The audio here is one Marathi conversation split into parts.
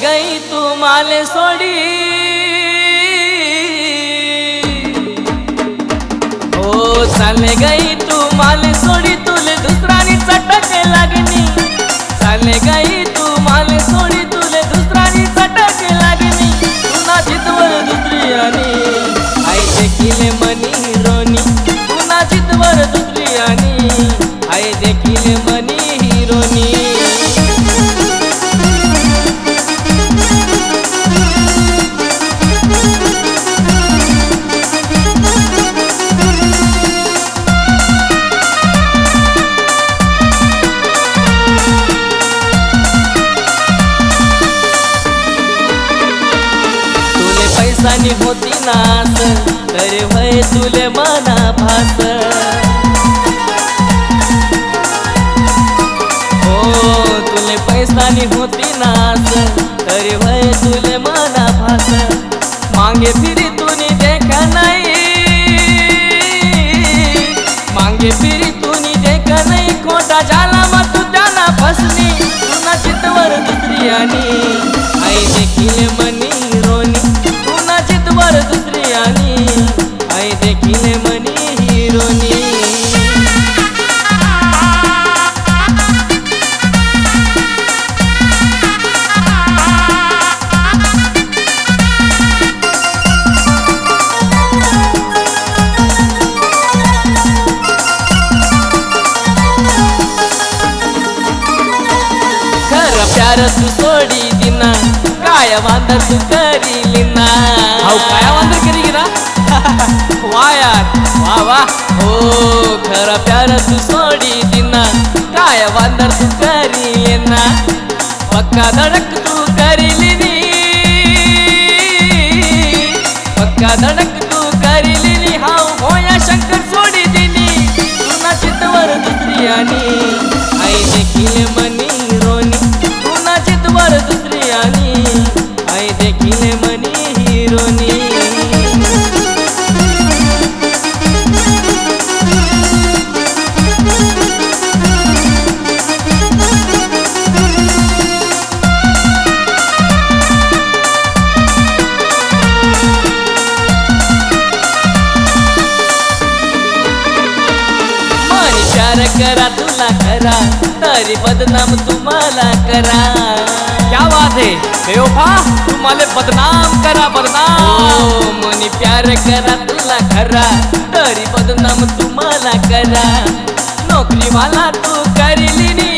गई तू माले सोडी। हो चाल गई तू माले सोडी तुले दुसरानी चटके लागणी। चाल गई तू माले सोडी तुले होती नास तरी वय तुले मना भास. हो तुले पैसानी होती नास तरी वय तुले मना भास. मागे फिरी तुनी देखा नाही मागे फिरी तुनी देखा नाही. खोटा झाला मग तू त्याला फसली तुला चितवर दुसरी आणि खर प्यार तू सोडी दिना काय वांदर तू करीली ना अहो काय वांदर केली की ना वा यार वा वा हो खर प्यार तू सोडी दिना काय वांदर तू करीली ना पक्का धडक तू करीली प्यार करा तुला करा तरी बदनाम तुम्हाला करा. क्या बात है? बेवफा तू मला बदनाम करा बदनाम. ओ मनी प्यार करा तुला करा तरी बदनाम तुम्हाला करा. नोकरीवाला तू करिली नी.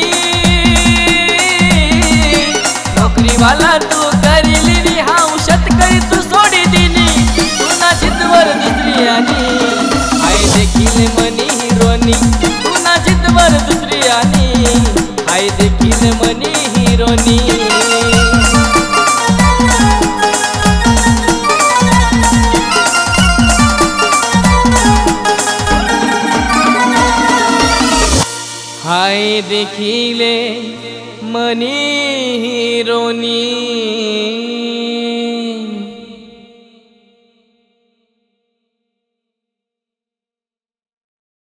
नोकरीवाला तू करिली नी हा शेतकरी तू सोडी दिली तुना जितवर दुसरी आणि आई देखील मनी हिरोनी मनी हिरोनी हाय देखिले मनी हिरोनी